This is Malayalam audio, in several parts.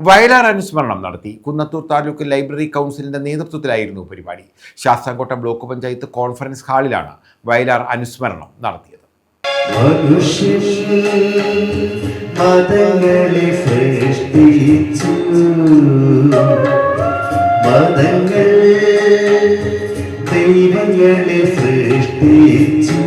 വയലാർ അനുസ്മരണം നടത്തി. കുന്നത്തൂർ താലൂക്ക് ലൈബ്രറി കൗൺസിലിന്റെ നേതൃത്വത്തിലായിരുന്നു പരിപാടി. ശാസ്താംകോട്ട ബ്ലോക്ക് പഞ്ചായത്ത് കോൺഫറൻസ് ഹാളിലാണ് വയലാർ അനുസ്മരണം നടത്തിയത്. മതങ്ങൾ ദൈവങ്ങളെ സൃഷ്ടിച്ചു.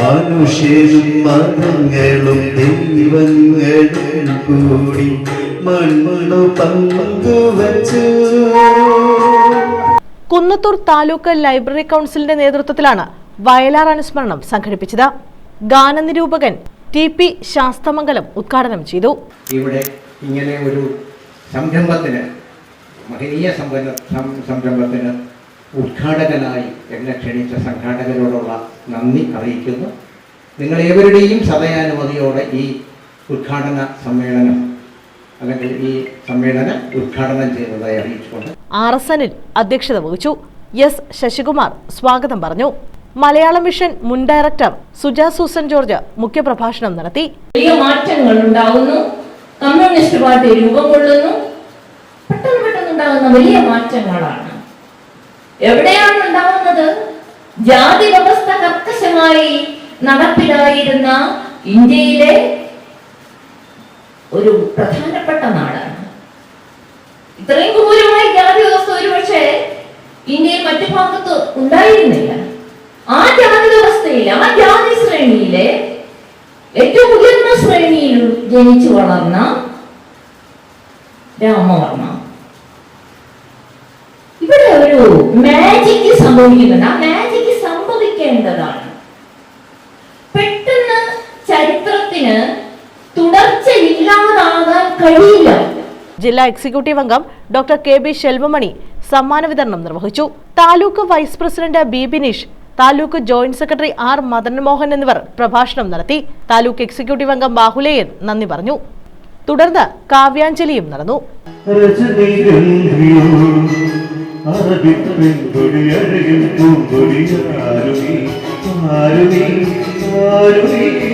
മനുഷ്യരും മതങ്ങളും ദൈവങ്ങളും കൂടി മണ്ണു പങ്കുവച്ചു കുന്നത്തൂർ താലൂക്ക് ലൈബ്രറി കൗൺസിലിന്റെ നേതൃത്വത്തിലാണ് വയലാർ അനുസ്മരണം സംഘടിപ്പിച്ചത്. ഗാനനിരൂപകൻ ടി പി ശാസ്തമംഗലം ഉദ്ഘാടനം ചെയ്തു. ഇവിടെ ഇങ്ങനെ ഒരു സംരംഭത്തിന് മഹനീയ സംരംഭത്തിന് ഉദ്ഘാടകനായി എന്നെ ക്ഷണിച്ച സംഘാടകരോടുള്ള നന്ദി അറിയിക്കുന്നു. നിങ്ങൾ നിങ്ങളേവരുടെയും സദയാനുമതിയോടെ ഈ ഉദ്ഘാടന സമ്മേളനം. അല്ലെങ്കിൽ ഈ സമ്മേളനം ഉദ്ഘാടനം ചെയ്തതായി അറിയിച്ചുകൊണ്ട്. ആർ എസ് എനിൽ അധ്യക്ഷത വഹിച്ചു എസ് ശശികുമാർ. സ്വാഗതം പറഞ്ഞു. മലയാള മിഷൻ മുൻ ഡയറക്ടർ സുജ സൂസൻ ജോർജ് മുഖ്യപ്രഭാഷണം നടത്തി. വലിയ മാറ്റങ്ങൾ ഉണ്ടാകുന്നു കമ്മ്യൂണിസ്റ്റ് പാർട്ടി രൂപം കൊള്ളുന്നു. പെട്ടെന്ന് പെട്ടെന്ന് ഉണ്ടാകുന്ന വലിയ മാറ്റങ്ങളാണ്. എവിടെയാണ് ഉണ്ടാകുന്നത് ജാതി വ്യവസ്ഥ കർക്കശമായി നടപ്പിലായിരുന്ന ഇന്ത്യയിലെ ഒരു പ്രധാനപ്പെട്ട നാടാണ്. ഇത്രയും ക്രൂരമായ ജാതി വ്യവസ്ഥ ഒരുപക്ഷെ ഇന്ത്യയിൽ മറ്റു ഭാഗത്ത് ഉണ്ടായിരുന്നില്ല. ആ ജാതി വ്യവസ്ഥയിൽ ആ ജാതി ശ്രേണിയിലെ ഏറ്റവും ഉയർന്ന ശ്രേണിയിൽ ജനിച്ചു വളർന്ന രാമവർമ്മ. ഇവിടെ ഒരു മാജിക് സംഭവിക്കുന്നുണ്ട് ആ മാജിക് സംഭവിക്കേണ്ടതാണ്. പെട്ടെന്ന് ചരിത്രത്തിന് കഴിയില്ല. ജില്ലാ എക്സിക്യൂട്ടീവ് അംഗം ഡോക്ടർ കെ ബി ശെൽവമണി സമ്മാന വിതരണം നിർവഹിച്ചു. Taluk vice president B Bineesh taluk joint secretary R Madanmohan എന്നിവർ പ്രഭാഷണം നടത്തി. താലൂക്ക് എക്സിക്യൂട്ടീവ് അംഗം ബാഹുലേയൻ നന്ദി പറഞ്ഞു. തുടർന്ന് കാവ്യാഞ്ജലിയും നടന്നു. ആരുമി ആരുമി